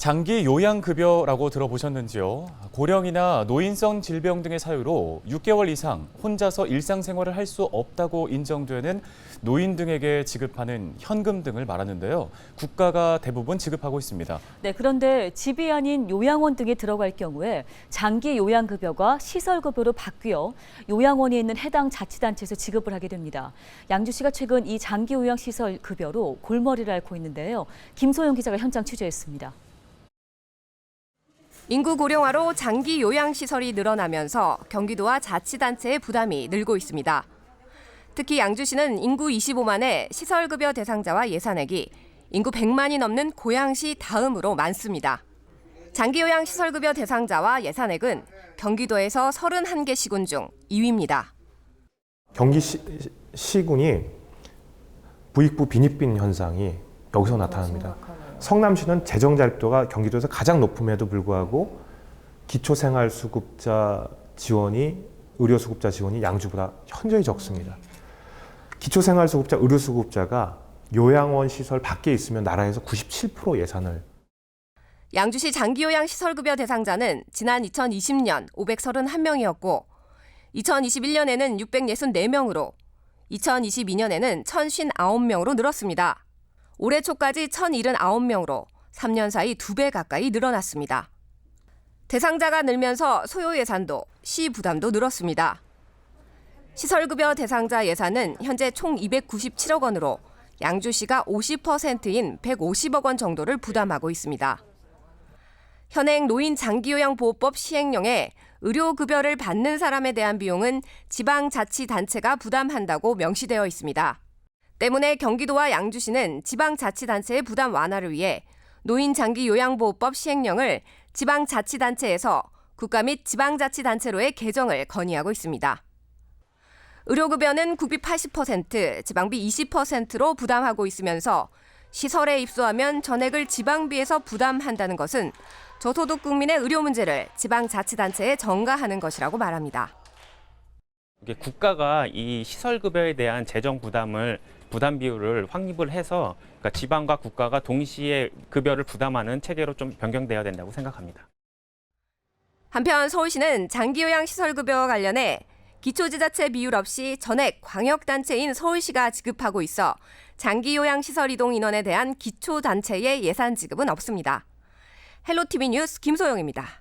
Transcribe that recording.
장기 요양급여라고 들어보셨는지요? 고령이나 노인성 질병 등의 사유로 6개월 이상 혼자서 일상생활을 할 수 없다고 인정되는 노인 등에게 지급하는 현금 등을 말하는데요. 국가가 대부분 지급하고 있습니다. 네, 그런데 집이 아닌 요양원 등에 들어갈 경우에 장기 요양급여가 시설급여로 바뀌어 요양원에 있는 해당 자치단체에서 지급을 하게 됩니다. 양주시가 최근 이 장기 요양시설 급여로 골머리를 앓고 있는데요. 김소영 기자가 현장 취재했습니다. 인구 고령화로 장기 요양 시설이 늘어나면서 경기도와 자치단체의 부담이 늘고 있습니다. 특히 양주시는 인구 25만의 시설급여 대상자와 예산액이 인구 100만이 넘는 고양시 다음으로 많습니다. 장기 요양 시설급여 대상자와 예산액은 경기도에서 31개 시군 중 2위입니다. 경기 시, 시군이 부익부 빈익빈 현상이 여기서 나타납니다. 성남시는 재정 자립도가 경기도에서 가장 높음에도 불구하고 기초생활수급자 지원이 의료수급자 지원이 양주보다 현저히 적습니다. 기초생활수급자 의료수급자가 요양원 시설 밖에 있으면 나라에서 97% 예산을 양주시 장기요양 시설급여 대상자는 지난 2020년 531명이었고 2021년에는 664명으로 2022년에는 1059명으로 늘었습니다. 올해 초까지 1079명으로 3년 사이 2배 가까이 늘어났습니다. 대상자가 늘면서 소요 예산도 시 부담도 늘었습니다. 시설급여 대상자 예산은 현재 총 297억 원으로 양주시가 50%인 150억 원 정도를 부담하고 있습니다. 현행 노인 장기요양보호법 시행령에 의료급여를 받는 사람에 대한 비용은 지방자치단체가 부담한다고 명시되어 있습니다. 때문에 경기도와 양주시는 지방자치단체의 부담 완화를 위해 노인 장기요양보호법 시행령을 지방자치단체에서 국가 및 지방자치단체로의 개정을 건의하고 있습니다. 의료급여는 국비 80%, 지방비 20%로 부담하고 있으면서 시설에 입소하면 전액을 지방비에서 부담한다는 것은 저소득 국민의 의료 문제를 지방자치단체에 전가하는 것이라고 말합니다. 국가가 이 시설급여에 대한 재정 부담을 부담 비율을 확립을 해서 그러니까 지방과 국가가 동시에 급여를 부담하는 체계로 좀 변경돼야 된다고 생각합니다. 한편 서울시는 장기요양 시설급여와 관련해 기초지자체 비율 없이 전액 광역단체인 서울시가 지급하고 있어 장기요양 시설 이동 인원에 대한 기초단체의 예산 지급은 없습니다. 헬로티비 뉴스 김소영입니다.